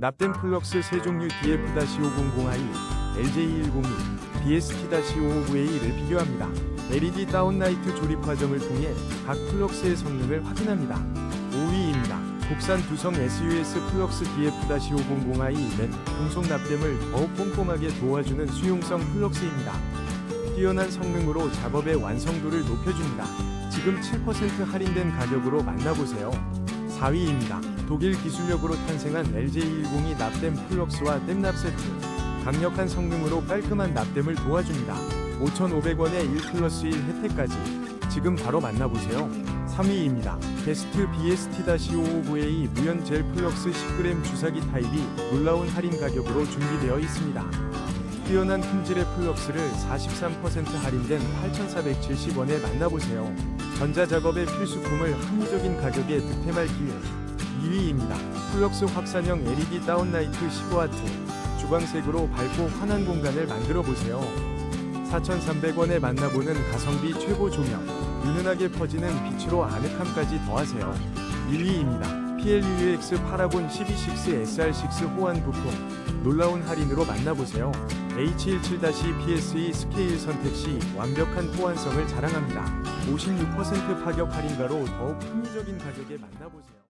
납땜 플럭스 세 종류 DF-500i, LJ102, BST-559A를 비교합니다. LED 다운라이트 조립 과정을 통해 각 플럭스의 성능을 확인합니다. 5위입니다. 국산 두성 SUS 플럭스 DF-500i는 금속 납땜을 더욱 꼼꼼하게 도와주는 수용성 플럭스입니다. 뛰어난 성능으로 작업의 완성도를 높여줍니다. 지금 7% 할인된 가격으로 만나보세요. 4위입니다. 독일 기술력으로 탄생한 LJ102 납땜 플럭스와 땜납 세트. 강력한 성능으로 깔끔한 납땜을 도와줍니다. 5,500원에 1 플러스 1 혜택까지. 지금 바로 만나보세요. 3위입니다. 베스트 BST-559A 무연 젤 플럭스 10g 주사기 타입이 놀라운 할인 가격으로 준비되어 있습니다. 뛰어난 품질의 플럭스를 43% 할인된 8,470원에 만나보세요. 전자작업의 필수품을 합리적인 가격에 득템할 기회. 2위입니다. 플럭스 확산형 LED 다운라이트 15W. 주광색으로 밝고 환한 공간을 만들어 보세요. 4,300원에 만나보는 가성비 최고 조명. 은은하게 퍼지는 빛으로 아늑함까지 더하세요. 1위입니다. PLUX 파라곤 126SR6 호환 부품. 놀라운 할인으로 만나보세요. H17-PSE 스케일 선택 시 완벽한 호환성을 자랑합니다. 56% 파격 할인가로 더욱 합리적인 가격에 만나보세요.